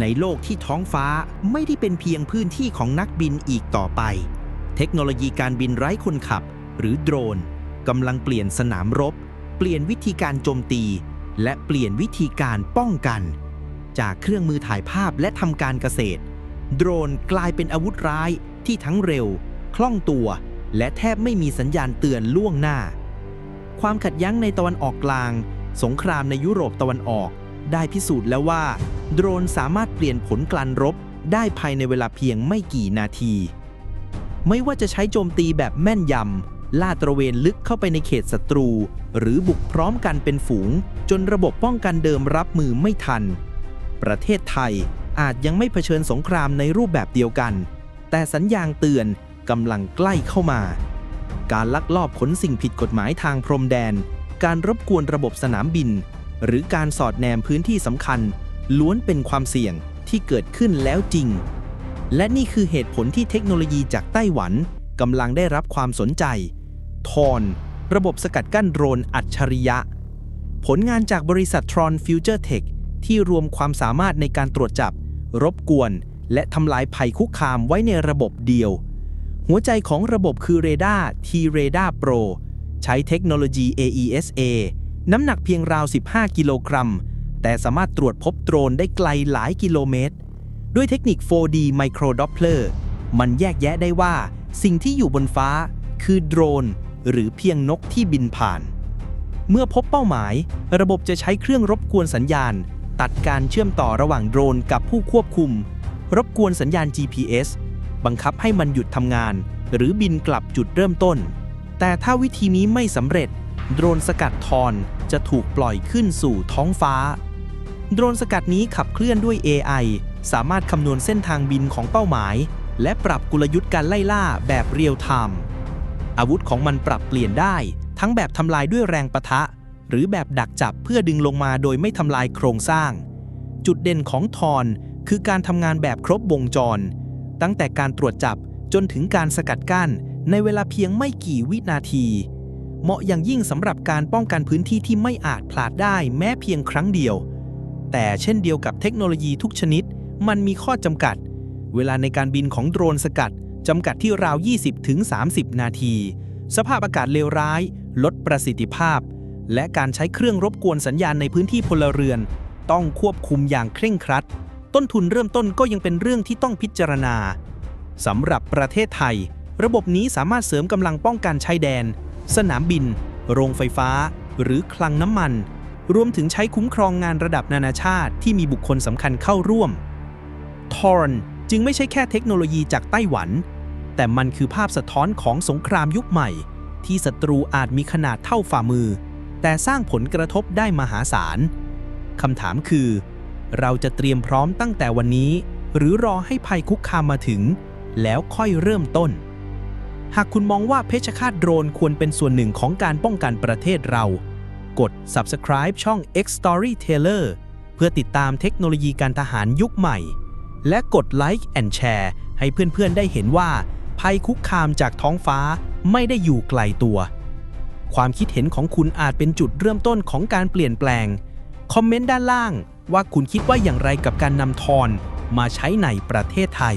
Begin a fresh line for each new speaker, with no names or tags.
ในโลกที่ท้องฟ้าไม่ได้เป็นเพียงพื้นที่ของนักบินอีกต่อไป เทคโนโลยีการบินไร้คนขับ หรือโดรนกำลังเปลี่ยนสนามรบ เปลี่ยนวิธีการโจมตี และเปลี่ยนวิธีการป้องกัน จากเครื่องมือถ่ายภาพและทำการเกษตร โดรนกลายเป็นอาวุธร้ายที่ทั้งเร็ว คล่องตัว และแทบไม่มีสัญญาณเตือนล่วงหน้า ความขัดแย้งในตะวันออกกลาง สงครามในยุโรปตะวันออก ได้พิสูจน์แล้วว่า โดรนสามารถเปลี่ยนผลการรบได้ภายในเวลาเพียงไม่กี่นาที ไม่ว่าจะใช้โจมตีแบบแม่นยำลาดตระเวนลึกเข้าไปในเขตศัตรู หรือบุกพร้อมกันเป็นฝูง จนระบบป้องกันเดิมรับมือไม่ทัน ประเทศไทยอาจยังไม่เผชิญสงครามในรูปแบบเดียวกัน แต่สัญญาณเตือนกำลังใกล้เข้ามา การลักลอบขนสิ่งผิดกฎหมายทางพรมแดน การรบกวนระบบสนามบิน หรือการสอดแนมพื้นที่สำคัญ ล้วนเป็นความเสี่ยงที่เกิดขึ้นแล้วจริง และนี่คือเหตุผลที่เทคโนโลยีจากไต้หวันกำลังได้รับความสนใจ ทอนระบบสกัดกั้นโดรนอัจฉริยะ ผลงานจากบริษัท Tron Future Tech ที่รวมความสามารถในการตรวจจับ รบกวน และทำลายภัยคุกคามไว้ในระบบเดียว หัวใจของระบบคือ r a d a r T-Radar Pro ใช้เทคโนโลยี AESA น้ำหนักเพียงราว 15 กิโลกรัม แต่สามารถตรวจพบโดรนได้ไกลหลายกิโลเมตร ด้วยเทคนิค 4D Micro Doppler มันแยกแยะได้ว่า สิ่งที่อยู่บนฟ้า คือโดรน หรือเพียงนกที่บินผ่าน เมื่อพบเป้าหมาย ระบบจะใช้เครื่องรบกวนสัญญาณ ตัดการเชื่อมต่อระหว่างโดรนกับผู้ควบคุม รบกวนสัญญาณ GPS บังคับให้มันหยุดทำงาน หรือบินกลับจุดเริ่มต้น แต่ถ้าวิธีนี้ไม่สำเร็จ โดรนสกัดทอนจะถูกปล่อยขึ้นสู่ท้องฟ้า โดรนสกัดนี้ขับเคลื่อนด้วย AI สามารถคำนวณเส้นทางบินของเป้าหมาย และปรับกลยุทธ์การไล่ล่าแบบเรียลไทม์อาวุธของมันปรับเปลี่ยนได้ ทั้งแบบทำลายด้วยแรงประทะ หรือแบบดักจับเพื่อดึงลงมาโดยไม่ทำลายโครงสร้าง จุดเด่นของทอนคือการทำงานแบบครบวงจร ตั้งแต่การตรวจจับจนถึงการสกัดกั้นในเวลาเพียงไม่กี่วินาที เหมาะอย่างยิ่งสำหรับการป้องกันพื้นที่ที่ไม่อาจพลาดได้แม้เพียงครั้งเดียว แต่เช่นเดียวกับเทคโนโลยีทุกชนิด มันมีข้อจำกัด เวลาในการบินของโดรนสกัดจำกัดที่ราว 20-30 นาที สภาพอากาศเลวร้าย ลดประสิทธิภาพ และการใช้เครื่องรบกวนสัญญาณในพื้นที่พลเรือน ต้องควบคุมอย่างเคร่งครัด ต้นทุนเริ่มต้นก็ยังเป็นเรื่องที่ต้องพิจารณาสำหรับประเทศไทย ระบบนี้สามารถเสริมกำลังป้องกันชายแดน สนามบิน โรงไฟฟ้า หรือคลังน้ำมัน รวมถึงใช้คุ้มครองงานระดับนานาชาติที่มีบุคคลสำคัญเข้าร่วมทอร์นจึงไม่ใช่แค่เทคโนโลยีจากไต้หวัน แต่มันคือภาพสะท้อนของสงครามยุคใหม่ ที่ศัตรูอาจมีขนาดเท่าฝ่ามือ แต่สร้างผลกระทบได้มหาศาลคำถามคือ เราจะเตรียมพร้อมตั้งแต่วันนี้ หรือรอให้ภัยคุกคามมาถึง แล้วค่อยเริ่มต้น หากคุณมองว่าเพชฌฆาตโดรนควรเป็นส่วนหนึ่งของการป้องกันประเทศเรา กด subscribe ช่อง X Storyteller เพื่อติดตามเทคโนโลยีการทหารยุคใหม่ และกดไลค์ and Share ให้เพื่อนๆได้เห็นว่า ภัยคุกคามจากท้องฟ้าไม่ได้อยู่ไกลตัว ความคิดเห็นของคุณอาจเป็นจุดเริ่มต้นของการเปลี่ยนแปลง คอมเมนต์ด้านล่างว่าคุณคิดว่าอย่างไรกับการนำทอนมาใช้ในประเทศไทย